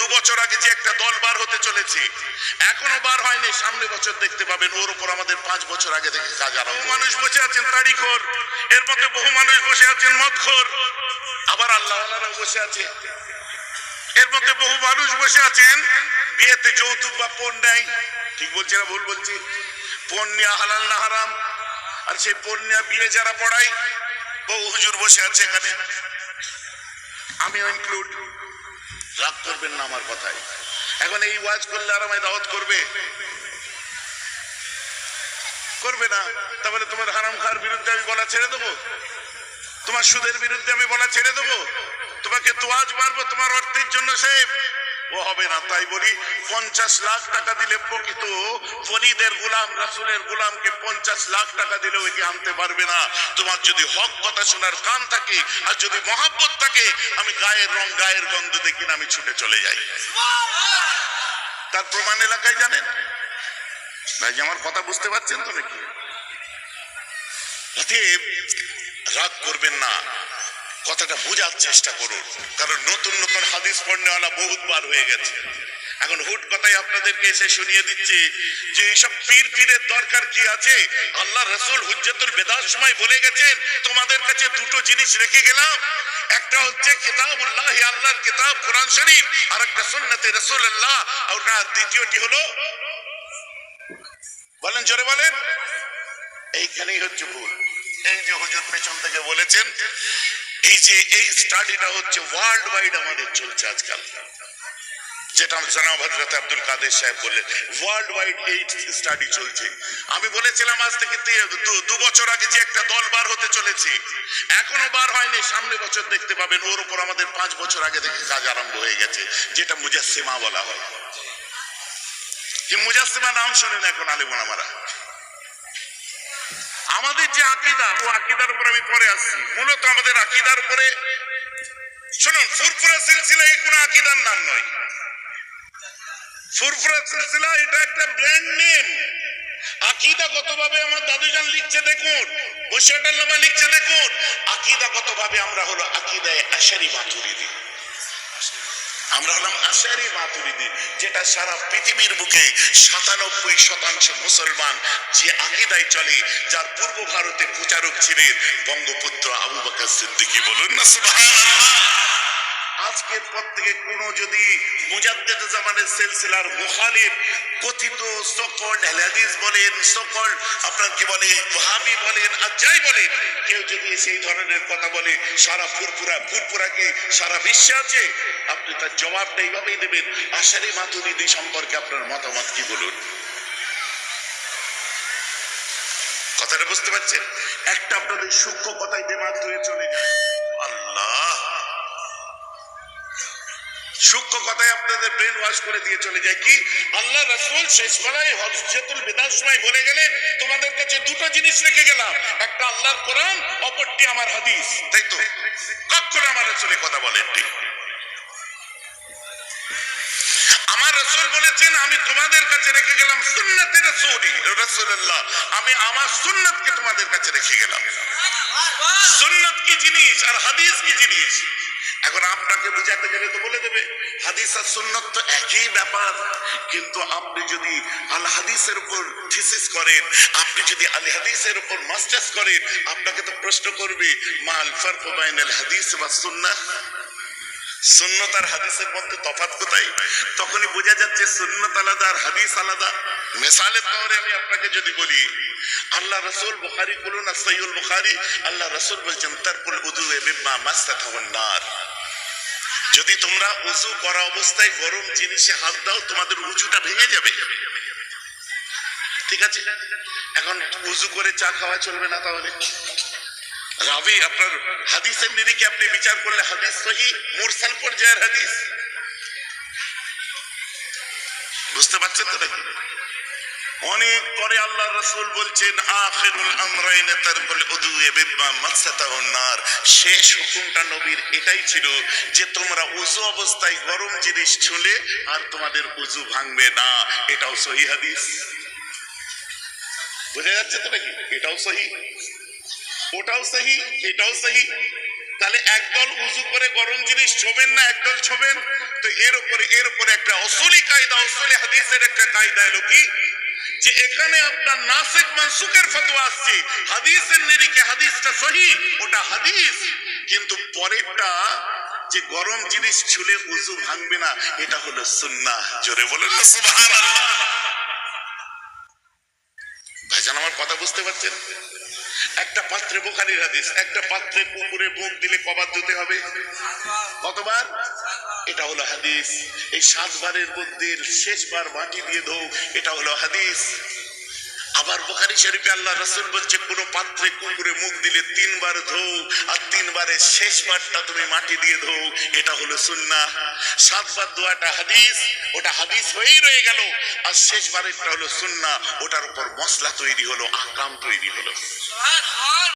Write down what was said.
দু বছর আগে যে একটা দল বার হতে চলেছে এখনও বার হয়নি। সামনে বছর দেখতে পাবেন ওর উপর আমাদের পাঁচ বছর আগে থেকে কাজ আরম্ভ মানুষ বসে আছেন তারিখর। এর মধ্যে বহু মানুষ বসে আছেন মদখর। আবার আল্লাহ বসে আছে। এর মধ্যে বহু মানুষ বসে আছেন। বিয়েতে যৌতুক বা পণ নেয়। ঠিক বলছি না ভুল বলছি? পণ নেওয়া হালাল না হারাম? আর সেই পণ নেওয়া বিয়ে যারা পড়াই বহু হুজুর বসে আছে এখানে। আমিও ইনক্লুড রাগ করবেন না আমার কথায়। এখন এই ওয়াজ করলে আর আমায় দাওয়াত করবে? করবে না। তাহলে তোমার হারাম খাওয়ার বিরুদ্ধে আমি বলা ছেড়ে দেবো? তোমার সুদের বিরুদ্ধে আমি বলা ছেড়ে দেবো? তোমাকে তোয়াজ মারবো, তোমার অর্থের জন্য সে ও হবে না তাই বলি, পঞ্চাশ লাখ টাকা দিলে প্রকৃত ফরিদের গুলাম, রাসুলের গুলামকে পঞ্চাশ লাখ টাকা দিলেও একে আনতে পারবে না। তোমার যদি হক কথা শোনার কান থাকে আর যদি মহাব্বত থাকে, আমি গায়ের রং, গায়ের গন্ধ দেখি না, আমি ছুটে চলে যাই। তার প্রমাণ এলাকায় জানেন? ভাই, আমার কথা বুঝতে পারছেন তো নাকি? রাগ করবেন না। কথাটা বোঝার চেষ্টা করুন। কারণ নতুন নতুন হাদিস পড়নেওয়ালা বহুত বার হয়ে গেছে। এখন হুট কথাই আপনাদেরকে এসে শুনিয়ে দিচ্ছে যে এইসব পীর পীরের দরকার কি আছে? আল্লাহ রসুল হুজ্জাতুল বেদার সময় বলে গেছেন, তোমাদের কাছে দুটো জিনিস রেখে গেলাম। একটা হচ্ছে কিতাবুল্লাহ, আল্লাহর কিতাব, কোরআন শরীফ আর একটা সুন্নতে রসুল্লাহ আর দ্বিতীয়টি হলো বলেন, জোরে বলেন। এইখানেই হচ্ছে ভুল। এই যে হুজুর পেছন থেকে বলেছেন এই যে এই স্টাডিটা হচ্ছে ওয়ার্ল্ড ওয়াইড আমাদের চলছে আজকাল। যেটা আব্দুল কাদের সাহেব বললেন ওয়ার্ল্ড ওয়াইড এই স্টাডি চলছে। আমি বলেছিলাম, আজ থেকে দু- বছর আগে যে একটা দল বার হতে চলেছে, এখনও বার হয়নি। সামনে বছর দেখতে পাবেন, ওর উপর আমাদের পাঁচ বছর আগে থেকে কাজ আরম্ভ হয়ে গেছে, যেটা মুজাসিমা বলা হয়। যে মুজাসিমা নাম শোনেন এখন আলিমুন আমারা। আমাদের যে আকিদা, ও আকিদার উপর আমি পরে আসছি। মূলত আমাদের আকিদার উপরে শুনুন, ফুরফুরা সিলসিলা এই কোনো আকিদার নাম নয়। ফুরফুরা সিলসিলা এটা একটা ব্র্যান্ড নেম আকিদাগত ভাবে আমার দাদুজান লিখছে, দেখুন। বসিয়াটাল নামা লিখছে, দেখুন। আকিদাগত ভাবে আমরা হলো আকিদায় আশারি মাতুরিদি। আমরা হলাম আশারি মাতুরিদি, যেটা সারা পৃথিবীর বুকে সাতানব্বই শতাংশ মুসলমান যে আকিদায় চলে, যার পূর্ব ভারতে প্রচারক ছিলেন বঙ্গপুত্র আবু বকর সিদ্দিকি। বলুন না আজকের পর থেকে কোনো যদি মুজাদ্দেদ জামানের সিলসিলার মুখালিফ, কথিত সকল হাদিস বলেন সকল আপনার কি বলে ওহাবি বলেন, আর যাই বলেন, কেউ যদি সেই ধরনের কথা বলে, সারা ফুরফুরা ফুরফুরা কি সারা বিশ্বে আছে, আপনি তার জবাবটা এইভাবেই দেবেন। আশারি মাতুরিদি সম্পর্কে আপনার মতামত কি বলুন? কথাটা বুঝতে পারছেন? একটা আপনাদের সূক্ষ্ম কথায় দেমাগ হয়ে চলে যায়। আল্লাহ! সূক্ষ্ম কথায় আপনাদের ব্রেন ওয়াশ করে দিয়ে চলে যায়। কি? আল্লাহ রাসূল শেষ বেলায় হজরতুল বিদার সময় বলে গেলেন, তোমাদের কাছে দুটো জিনিস রেখে গেলাম। একটা আল্লাহর কোরআন, অপরটি আমার হাদিস। তাই তো? কখন আমার রাসূল কথা বলেন ঠিক আমার রসুল বলেছেন, আমি তোমাদের কাছে রেখে গেলাম সুন্নতে রসুলি। রসুল্লাহ আমি আমার সুন্নতকে তোমাদের কাছে রেখে গেলাম। সুন্নত কি জিনিস আর হাদিস কি জিনিস? এখন আপনাকে বুঝাতে গেলে তো বলে দেবে, হাদিস আর সুন্নত তো একই ব্যাপার। কিন্তু আপনি যদি আল হাদিসের উপর থিসিস করেন, আপনি যদি আল হাদিসের উপর মাস্টার্স করেন, আপনাকে তো প্রশ্ন করবে, মা মাল ফারক বাইনাল হাদিস বা সুন্নাহ? সুন্নত আর হাদিসের মধ্যে তফাৎ কোথায়? তখনই বোঝা যাচ্ছে সুন্নত আলাদা আর হাদিস আলাদা। মেসালের তরে আমি আপনাকে যদি বলি, আল্লাহ রসুল বুখারি বলুন আর সৈয়ুল বুখারি, আল্লাহ রসুল বলছেন, তারপর উদু বিম্মা মাস্তা খাবেন নার। যদি তোমরা উজু করা অবস্থায় গরম জিনিসে হাত দাও, তোমাদের উজুটা ভেঙে যাবে। ঠিক আছে? এখন উজু করে চা খাওয়া চলবে না তাহলে। রাবি, আপনার হাদিসের নিরিখে আপনি বিচার করলে হাদিস সহি, মুরসাল পর্যায়ের হাদিস। বুঝতে পারছেন তো নাকি? অনেক পরে আল্লাহ রসুল বলছেন, আখিরুল আমরাইন তারপরে উদুয়ে বিম্মা মাকসাতাহুন নার। শেষ হুকুমটা নবীর এটাই ছিল যে তোমরা উজু অবস্থায় গরম জিনিস ছুলে আর তোমাদের উজু ভাঙবে না। এটাও সহি হাদিস। বোঝা যাচ্ছে তো নাকি? এটাও সহি। ওটাও সহি, এটাও সহি। তাহলে একদল উজু করে গরম জিনিস ছোবেন না একদল ছোবেন? তো এর উপরে এর উপরে একটা অসলি কায়দা, অসলি হাদিসের একটা কায়দা এলো কি? যে এখানে আপনার নাসিক মানসুকের ফতোয়া আসছে। হাদিসের নিরিখে হাদিসটা সহি, ওটা হাদিস। কিন্তু পরেরটা, যে গরম জিনিস ছুলে উজু ভাঙবে না, এটা হলো সুন্না জোরে বলেন ভাইজান, আমার কথা বুঝতে পারছেন? একটা পাত্রে বোখারির হাদিস, একটা পাত্রে কুকুরে মুখ দিলে কবার ধুতে হবে? কতবার? এটা হলো হাদিস। এই সাতবারের মধ্যে শেষবার মাটি দিয়ে ধো, এটা হলো হাদিস। আবার বোখারি শরীফে আল্লাহ রসুল বলছে, কোন পাত্রে কুকুরে মুখ দিলে তিনবার ধো, আর তিনবারে শেষবারটা তুমি মাটি দিয়ে ধো, এটা হলো সুন্না সাতবার দোয়াটা হাদিস, ওটা হাদিস হয়েই রয়ে গেল, আর শেষবারেরটা হলো সুন্না ওটার উপর মশলা তৈরি হলো, আকাম তৈরি হলো।